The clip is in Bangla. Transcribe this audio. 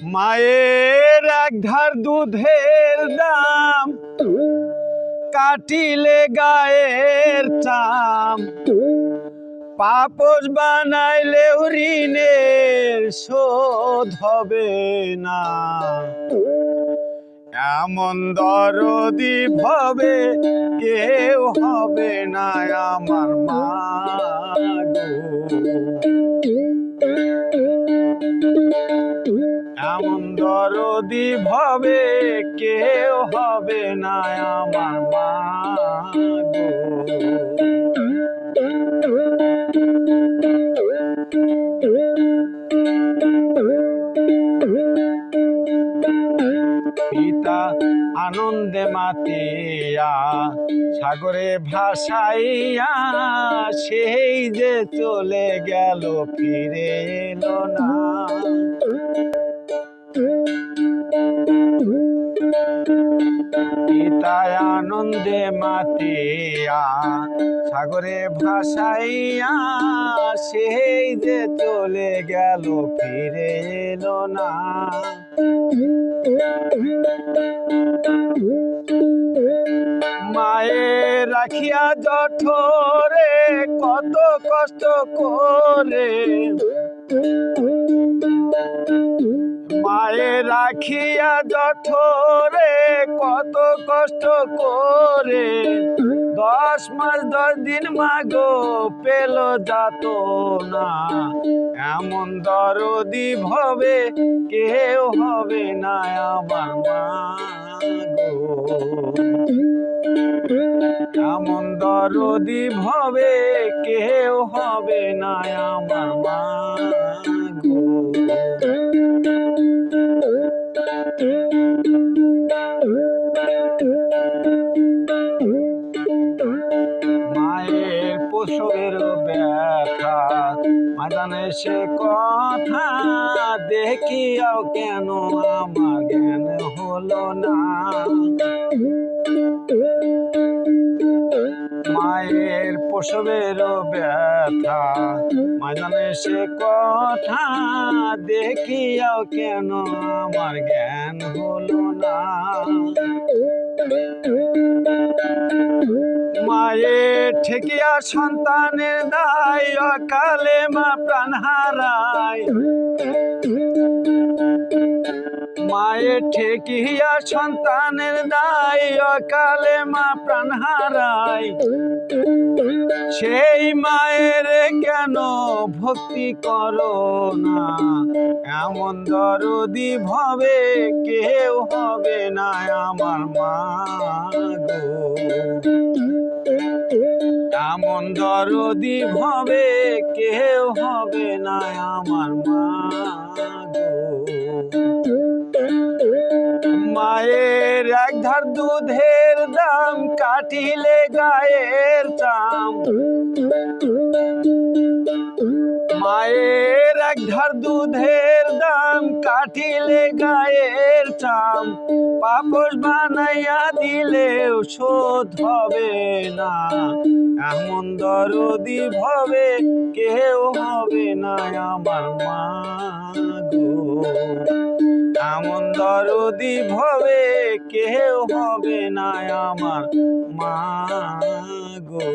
মায়ের এক ধার দুধের দাম, কাটিলে গায়ের চাম পাপস বানাইলে ঋণের শোধ হবে না এমন দরদি ভবে কেউ হবে না আমার মা। এমন দরদি ভবে কেউ হবে না আমার মা। পিতা আনন্দে মাতিয়া, সাগরে ভাসাইয়া, সেই যে চলে গেল, ফিরে এলো না আনন্দে মাতিয়া, সাগরে ভাসাইয়া সেই যে চলে গেল, ফিরে এলো না। মায়ের রাখিয়া জঠরে কত কষ্ট করে রাখিয়া জঠরে কত কষ্ট করে। দশ মাস, দশ দিন মাগো পেল যাত না এমন দরদি ভবে, কেউ হবে না আমার মা এমন দরদি ভবে, কেউ হবে না আমার মা প্রসবের ব্যথা মাদানে সে কথা দেখিয়াও কেন আমার জ্ঞান হলো না? মায়ের প্রসবের ব্যথা মাদানে সে কথা দেখিয়াও কেন আমার জ্ঞান হলো না? মায়ের ঠেকিয়া সন্তানের দায়, অকালে মা প্রাণ হারায়। মায়ের ঠেকিয়া সন্তানের দায়, অকালে মা প্রাণ হারায়। সেই মায়ের কেন ভক্তি করো না? এমন দরদি ভবে কেউ হবে না আমার মা গো। এমন ভবে কেউ হবে না আমার মা মায়ের এক ধার দুধের দাম কাটিলে গায়ের চাম। মায়ের এক ধার দুধের দাম কাটিলে গায়ের চাম পাপস বানাইয়া দিলেও শোধ হবে না। এমন দরদি ভবে কেউ হবে না আমার মা গো। এমন দরদি ভবে কেউ হবে না আমার মা গো।